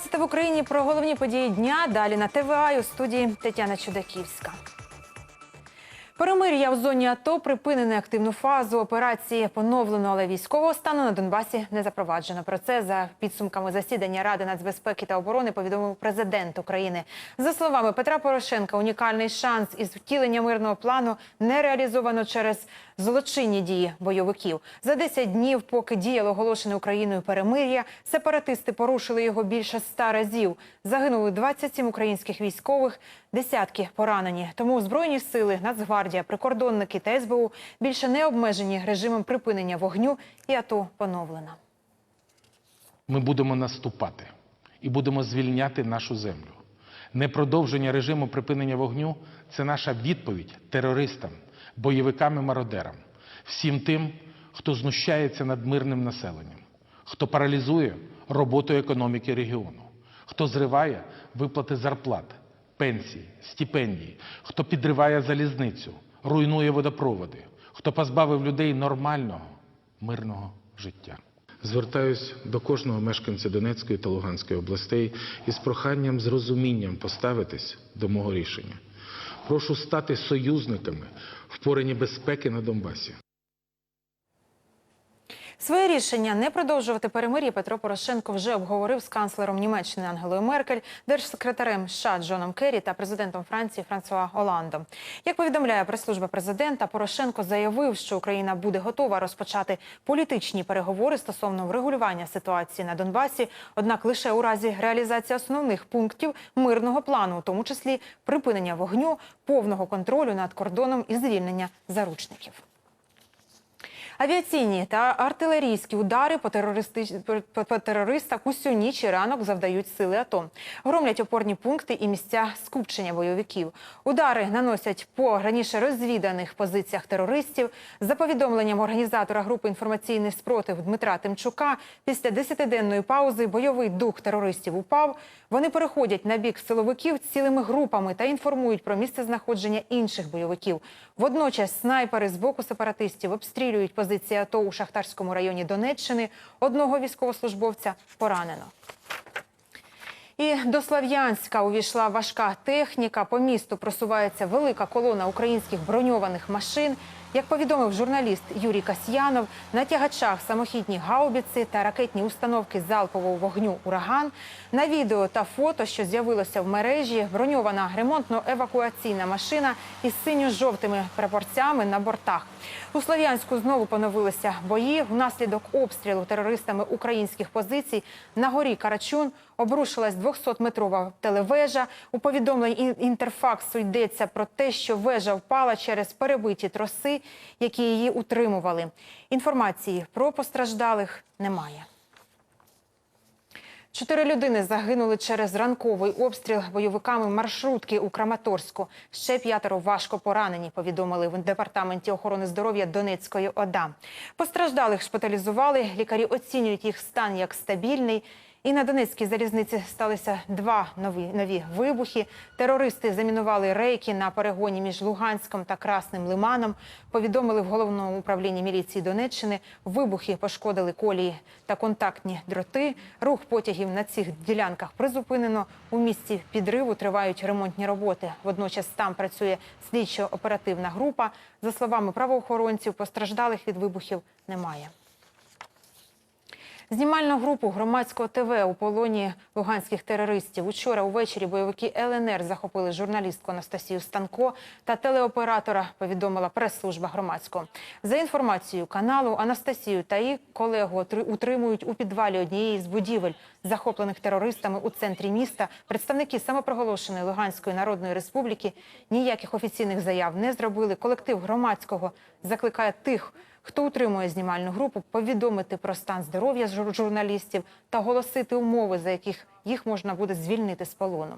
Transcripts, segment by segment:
12 в Україні про головні події дня. Далі на ТВА у студії Тетяна Чудаківська. Перемир'я в зоні АТО припинене активну фазу операції поновлено, але військового стану на Донбасі не запроваджено. Про це за підсумками засідання Ради нацбезпеки та оборони повідомив президент України. За словами Петра Порошенка, унікальний шанс із втілення мирного плану не реалізовано через злочинні дії бойовиків. За 10 днів, поки діяло оголошене Україною перемир'я, сепаратисти порушили його більше ста разів. Загинули 27 українських військових, десятки поранені. Тому збройні сили, Нацгвардія, прикордонники та СБУ більше не обмежені режимом припинення вогню і АТО поновлено. Ми будемо наступати і будемо звільняти нашу землю. Непродовження режиму припинення вогню це наша відповідь терористам, бойовикам і мародерам, всім тим, хто знущається над мирним населенням, хто паралізує роботу економіки регіону, хто зриває виплати зарплат, пенсій, стипендій, хто підриває залізницю, руйнує водопроводи, хто позбавив людей нормального мирного життя. Звертаюсь до кожного мешканця Донецької та Луганської областей із проханням з розумінням поставитись до мого рішення. Прошу стати союзниками в поренні безпеки на Донбасі. Своє рішення не продовжувати перемир'я Петро Порошенко вже обговорив з канцлером Німеччини Ангелою Меркель, держсекретарем США Джоном Керрі та президентом Франції Франсуа Оландом. Як повідомляє прес-служба президента, Порошенко заявив, що Україна буде готова розпочати політичні переговори стосовно врегулювання ситуації на Донбасі, однак лише у разі реалізації основних пунктів мирного плану, у тому числі припинення вогню, повного контролю над кордоном і звільнення заручників. Авіаційні та артилерійські удари по, терористи... по- терористах усю ніч і ранок завдають сили АТО. Громлять опорні пункти і місця скупчення бойовиків. Удари наносять по раніше розвіданих позиціях терористів. За повідомленням організатора групи інформаційний спротив Дмитра Тимчука, після десятиденної паузи бойовий дух терористів упав. Вони переходять на бік силовиків цілими групами та інформують про місце знаходження інших бойовиків. Водночас снайпери з боку сепаратистів обстрілюють позиції АТО у Шахтарському районі Донеччини. Одного військовослужбовця поранено. І до Слав'янська увійшла важка техніка. По місту просувається велика колона українських броньованих машин. Як повідомив журналіст Юрій Касьянов, на тягачах самохідні гаубіці та ракетні установки залпового вогню Ураган. На відео та фото, що з'явилося в мережі, броньована ремонтно-евакуаційна машина із синьо-жовтими прапорцями на бортах. У Слов'янську знову поновилися бої. Внаслідок обстрілу терористами українських позицій на горі Карачун обрушилась 200-метрова телевежа. У повідомленні інтерфаксу йдеться про те, що вежа впала через перебиті троси, які її утримували. Інформації про постраждалих немає. Чотири людини загинули через ранковий обстріл бойовиками маршрутки у Краматорську. Ще п'ятеро важко поранені, повідомили в департаменті охорони здоров'я Донецької ОДА. Постраждалих шпиталізували. Лікарі оцінюють їх стан як стабільний. І на Донецькій залізниці сталися два нові нові вибухи. Терористи замінували рейки на перегоні між Луганськом та Красним Лиманом. Повідомили в головному управлінні міліції Донеччини. Вибухи пошкодили колії та контактні дроти. Рух потягів на цих ділянках призупинено. У місці підриву тривають ремонтні роботи. Водночас там працює слідчо-оперативна група. За словами правоохоронців, постраждалих від вибухів немає. Знімальну групу громадського ТВ у полоні луганських терористів. Учора увечері бойовики ЛНР захопили журналістку Анастасію Станко та телеоператора, повідомила прес-служба громадського. За інформацією каналу, Анастасію та її колегу утримують у підвалі однієї з будівель, захоплених терористами у центрі міста. Представники самопроголошеної Луганської Народної Республіки ніяких офіційних заяв не зробили. Колектив громадського закликає тих, хто утримує знімальну групу, повідомити про стан здоров'я журналістів та оголосити умови, за яких їх можна буде звільнити з полону.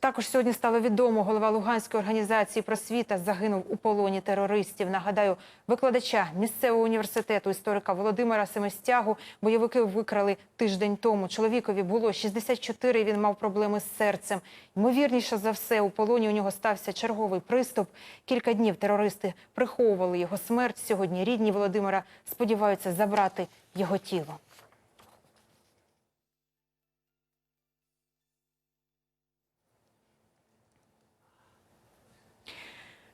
Також сьогодні стало відомо, голова Луганської організації просвіта загинув у полоні терористів. Нагадаю, викладача місцевого університету історика Володимира Семестягу бойовики викрали тиждень тому. Чоловікові було 64, Він мав проблеми з серцем. Ймовірніше за все, у полоні у нього стався черговий приступ. Кілька днів терористи приховували його смерть. Сьогодні рідні Володимира сподіваються забрати його тіло.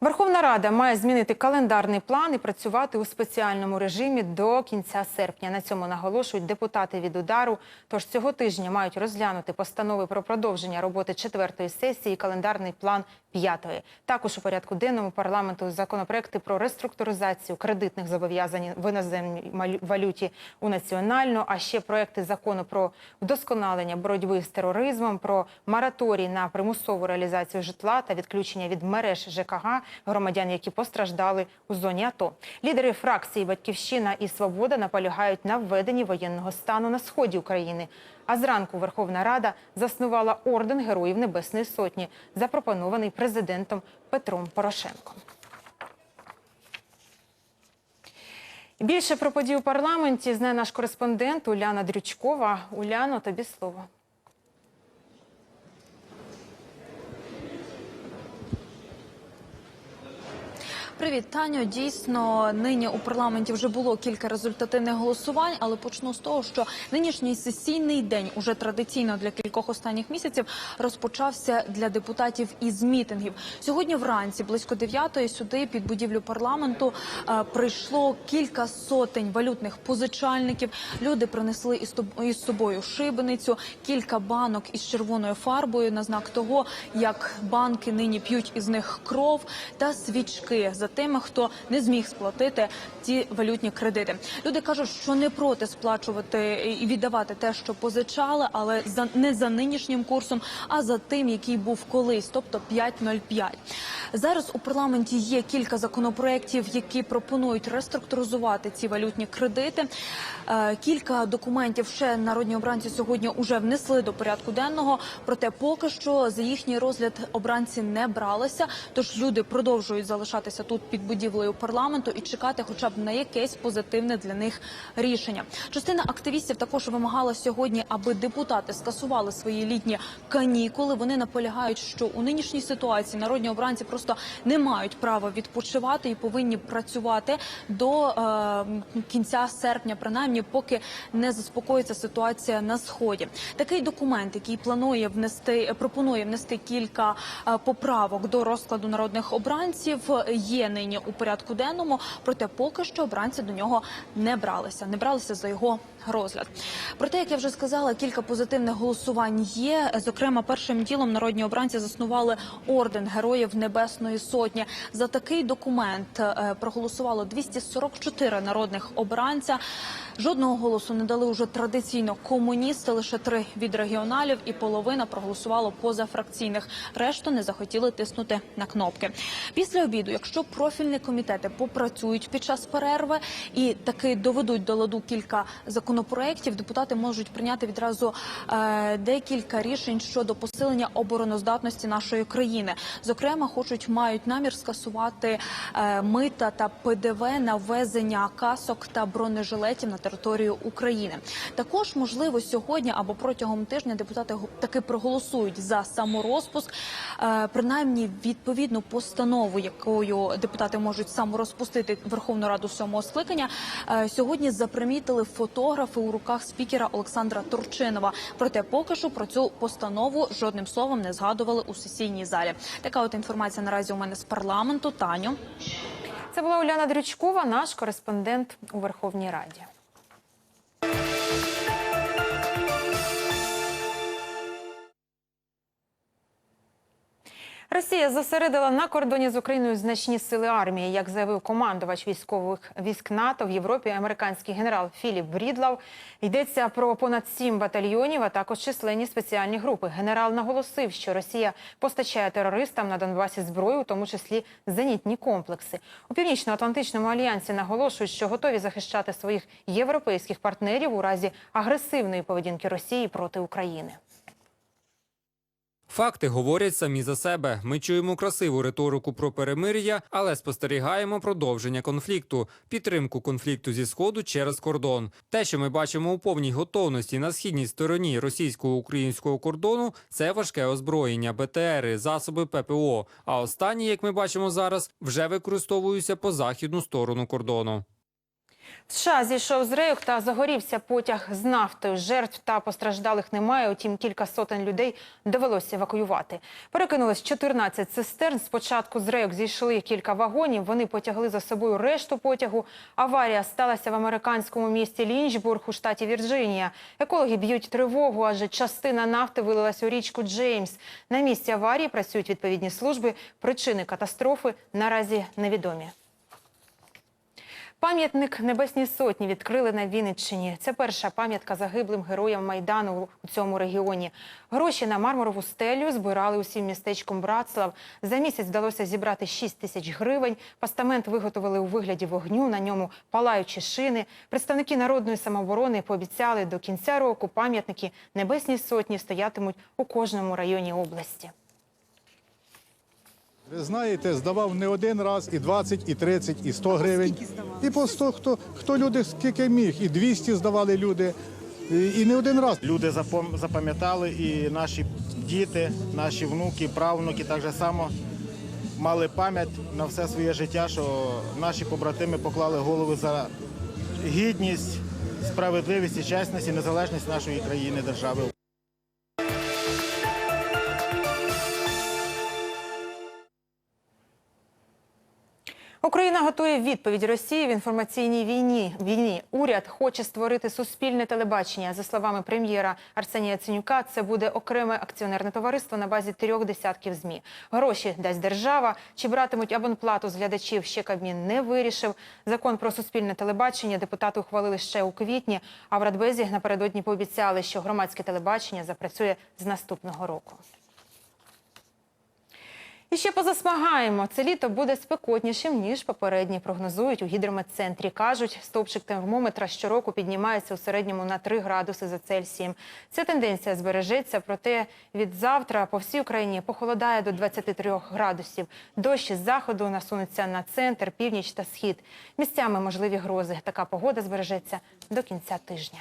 Верховна Рада має змінити календарний план і працювати у спеціальному режимі до кінця серпня. На цьому наголошують депутати від удару. Тож цього тижня мають розглянути постанови про продовження роботи четвертої сесії, і календарний план п'ятої. Також у порядку денному парламенту законопроекти про реструктуризацію кредитних зобов'язань в іноземній валюті у національну, а ще проекти закону про вдосконалення боротьби з тероризмом, про мораторій на примусову реалізацію житла та відключення від мереж ЖКГ громадян, які постраждали у зоні АТО. Лідери фракції Батьківщина і Свобода наполягають на введенні воєнного стану на сході України. А зранку Верховна Рада заснувала орден Героїв Небесної Сотні, запропонований президентом Петром Порошенком. Більше про події у парламенті знає наш кореспондент Уляна Дрючкова. Уляно, тобі слово. Привіт, Таню. Дійсно, нині у парламенті вже було кілька результативних голосувань, але почну з того, що нинішній сесійний день уже традиційно для кількох останніх місяців розпочався для депутатів із мітингів. Сьогодні вранці, близько дев'ятої, сюди під будівлю парламенту е, прийшло кілька сотень валютних позичальників. Люди принесли із із собою шибеницю, кілька банок із червоною фарбою на знак того, як банки нині п'ють із них кров та свічки за тими, хто не зміг сплатити ці валютні кредити. Люди кажуть, що не проти сплачувати і віддавати те, що позичали, але за не за нинішнім курсом, а за тим, який був колись, тобто 5,05. Зараз у парламенті є кілька законопроєктів, які пропонують реструктуризувати ці валютні кредити. Е, Кілька документів ще народні обранці сьогодні вже внесли до порядку денного. Проте поки що за їхній розгляд обранці не бралися. Тож люди продовжують залишатися тут під будівлею парламенту і чекати, хоча б на якесь позитивне для них рішення. Частина активістів також вимагала сьогодні, аби депутати скасували свої літні канікули. Вони наполягають, що у нинішній ситуації народні обранці просто не мають права відпочивати і повинні працювати до е, кінця серпня, принаймні, поки не заспокоїться ситуація на сході. Такий документ, який планує внести, пропонує внести кілька е, поправок до розкладу народних обранців, є нині у порядку денному. Проте поки що обранці до нього не бралися, не бралися за його розгляд. Проте, як я вже сказала, кілька позитивних голосувань є. Зокрема, першим ділом народні обранці заснували орден Героїв Небесної Сотні. За такий документ е, проголосувало 244 народних обранця. Жодного голосу не дали уже традиційно комуністи, лише три від регіоналів, і половина проголосувало позафракційних. Решту не захотіли тиснути на кнопки. Після обіду, якщо профільні комітети попрацюють під час перерви і таки доведуть до ладу кілька законопроєктів, депутати можуть прийняти відразу е, декілька рішень щодо посилення обороноздатності нашої країни. Зокрема, хочуть мають намір скасувати е, мита та ПДВ на ввезення касок та бронежилетів на територію України. Також можливо сьогодні або протягом тижня депутати таки проголосують за саморозпуск, е, принаймні відповідну постанову, якою депутати можуть саморозпустити Верховну Раду сьомого скликання. Сьогодні запримітили фотографи у руках спікера Олександра Турчинова. Проте поки що про цю постанову жодним словом не згадували у сесійній залі. Така от інформація наразі у мене з парламенту. Таню. Це була Уляна Дрючкова, наш кореспондент у Верховній Раді. Росія зосередила на кордоні з Україною значні сили армії, як заявив командувач військових військ НАТО в Європі, американський генерал Філіп Брідлав. Йдеться про понад сім батальйонів, а також численні спеціальні групи. Генерал наголосив, що Росія постачає терористам на Донбасі зброю, у тому числі зенітні комплекси. У північно-атлантичному альянсі наголошують, що готові захищати своїх європейських партнерів у разі агресивної поведінки Росії проти України. Факти говорять самі за себе. Ми чуємо красиву риторику про перемир'я, але спостерігаємо продовження конфлікту, підтримку конфлікту зі сходу через кордон. Те, що ми бачимо у повній готовності на східній стороні російсько-українського кордону, це важке озброєння, БТРи, засоби ППО. А останні, як ми бачимо зараз, вже використовуються по західну сторону кордону. В США зійшов з рейок та загорівся потяг з нафтою. Жертв та постраждалих немає, утім кілька сотень людей довелося евакуювати. Перекинулось 14 цистерн. Спочатку з рейок зійшли кілька вагонів. Вони потягли за собою решту потягу. Аварія сталася в американському місті Лінчбург у штаті Вірджинія. Екологи б'ють тривогу, адже частина нафти вилилась у річку Джеймс. На місці аварії працюють відповідні служби. Причини катастрофи наразі невідомі. Пам'ятник Небесній Сотні відкрили на Вінниччині. Це перша пам'ятка загиблим героям Майдану у цьому регіоні. Гроші на мармурову стелю збирали усім містечком Братслав. За місяць вдалося зібрати 6 тисяч гривень. Постамент виготовили у вигляді вогню, на ньому палаючі шини. Представники народної самооборони пообіцяли, до кінця року пам'ятники Небесній Сотні стоятимуть у кожному районі області. Ви знаєте, здавав не один раз, і 20, і 30, і 100 гривень. І по 100, хто, хто люди скільки міг, і 200 здавали люди, і, і не один раз. Люди запам'ятали, і наші діти, наші внуки, правнуки так же само мали пам'ять на все своє життя, що наші побратими поклали голови за гідність, справедливість і чесність і незалежність нашої країни, держави. Україна готує відповідь Росії в інформаційній війні. Війні уряд хоче створити суспільне телебачення. За словами прем'єра Арсенія Ценюка, це буде окреме акціонерне товариство на базі трьох десятків змі. Гроші дасть держава. Чи братимуть абонплату з глядачів? Ще Кабмін не вирішив. Закон про суспільне телебачення депутати ухвалили ще у квітні. А в Радбезі напередодні пообіцяли, що громадське телебачення запрацює з наступного року. І ще позасмагаємо. Це літо буде спекотнішим, ніж попередні прогнозують у гідрометцентрі. Кажуть, стовпчик термометра щороку піднімається у середньому на 3 градуси за Цельсієм. Ця тенденція збережеться, проте від завтра по всій Україні похолодає до 23 градусів. Дощ із заходу насунуться на центр, північ та схід. Місцями можливі грози. Така погода збережеться до кінця тижня.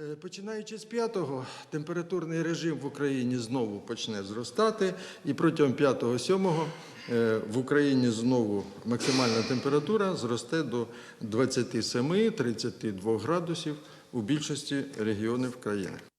Е, Починаючи з 5-го, температурний режим в Україні знову почне зростати, і протягом 5-7 в Україні знову максимальна температура зросте до 27-32 градусів у більшості регіонів країни.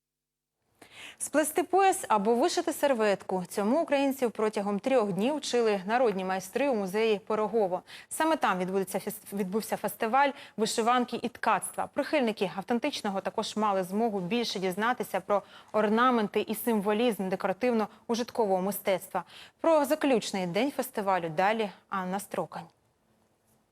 Сплести пояс або вишити серветку. Цьому українців протягом трьох днів вчили народні майстри у музеї Пирогово. Саме там відбудеться відбувся фестиваль вишиванки і ткацтва. Прихильники автентичного також мали змогу більше дізнатися про орнаменти і символізм декоративно-ужиткового мистецтва. Про заключний день фестивалю далі Анна Строкань.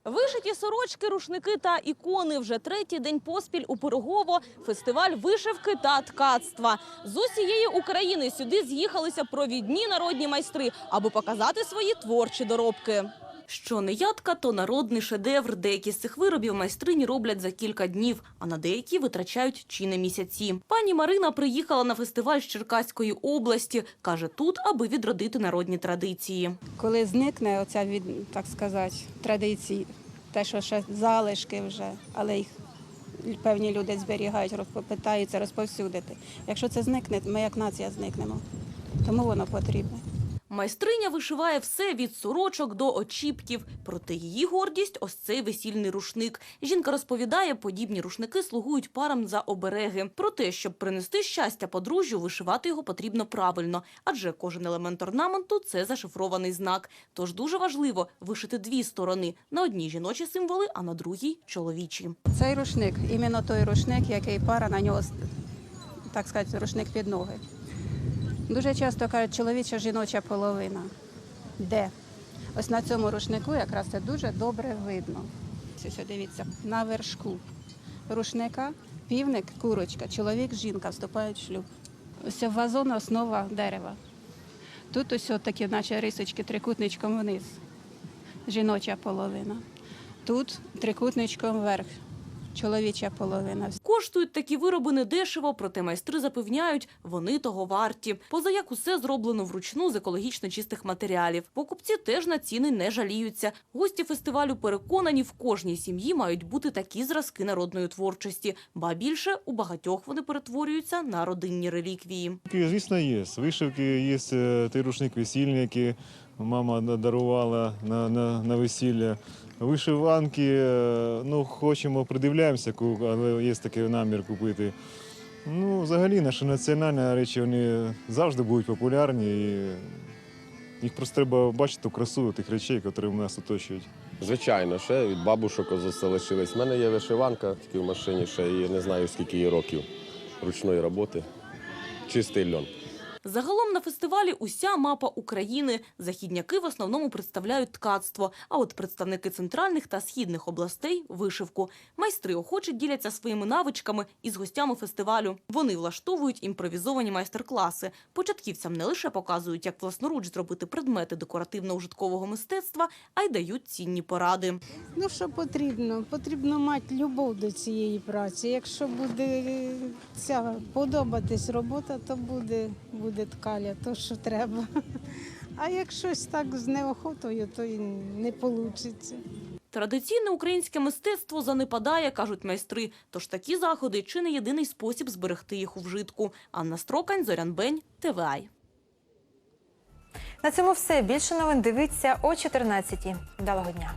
Вишиті сорочки, рушники та ікони вже третій день поспіль у Пирогово фестиваль вишивки та ткацтва. З усієї України сюди з'їхалися провідні народні майстри, аби показати свої творчі доробки. Що не ядка, то народний шедевр. Деякі з цих виробів майстрині роблять за кілька днів, а на деякі витрачають чи не місяці. Пані Марина приїхала на фестиваль з Черкаської області. Каже, тут, аби відродити народні традиції. коли зникне оця так сказати традиції, те, що ще залишки вже, але їх певні люди зберігають, питаються розповсюдити. Якщо це зникне, ми як нація зникнемо. Тому воно потрібне. Майстриня вишиває все від сорочок до очіпків. Проте її гордість – ось цей весільний рушник. Жінка розповідає, подібні рушники слугують парам за обереги. Про те, щоб принести щастя подружжю, вишивати його потрібно правильно. Адже кожен елемент орнаменту – це зашифрований знак. Тож дуже важливо вишити дві сторони. На одній жіночі символи, а на другій – чоловічі. Цей рушник, іменно той рушник, який пара на нього, так сказати, рушник під ноги. Дуже часто кажуть, чоловіча жіноча половина. Де? Ось на цьому рушнику якраз це дуже добре видно. Ось дивіться, на вершку рушника півник, курочка, чоловік, жінка вступають в шлюб. Ось вазон основа дерева. Тут ось такі, наче рисочки, трикутничком вниз. Жіноча половина. Тут трикутничком вверх. Чоловіча половина. Коштують такі вироби недешево, проте майстри запевняють, вони того варті. Поза як усе зроблено вручну з екологічно чистих матеріалів. Покупці теж на ціни не жаліються. Гості фестивалю переконані, в кожній сім'ї мають бути такі зразки народної творчості. Ба більше у багатьох вони перетворюються на родинні реліквії. Звісно, є. Вишивки є е, той рушник весільний, який мама дарувала на, на, на весілля. Вишиванки, е, ну, хочемо, придивляємося, але є такий намір купити. Ну, взагалі, наші національні речі вони завжди будуть популярні. І їх просто треба бачити ту красу тих речей, які нас оточують. Звичайно, ще від бабушок залишились. У мене є вишиванка тільки в машині, ще і не знаю скільки їй років ручної роботи. Чистий льон. Загалом на фестивалі уся мапа України. Західняки в основному представляють ткацтво, а от представники центральних та східних областей – вишивку. Майстри охоче діляться своїми навичками із гостями фестивалю. Вони влаштовують імпровізовані майстер-класи. Початківцям не лише показують, як власноруч зробити предмети декоративно-ужиткового мистецтва, а й дають цінні поради. Ну, що потрібно? Потрібно мати любов до цієї праці. Якщо буде ця подобатись робота, то буде, буде ткаля, то що треба. А як щось так з неохотою, то і не вийде. Традиційне українське мистецтво занепадає, кажуть майстри. Тож такі заходи чи не єдиний спосіб зберегти їх у вжитку. Анна Строкань, Зорян Бень, ТВАЙ. На цьому все. Більше новин дивіться о 14-й. Вдалого дня.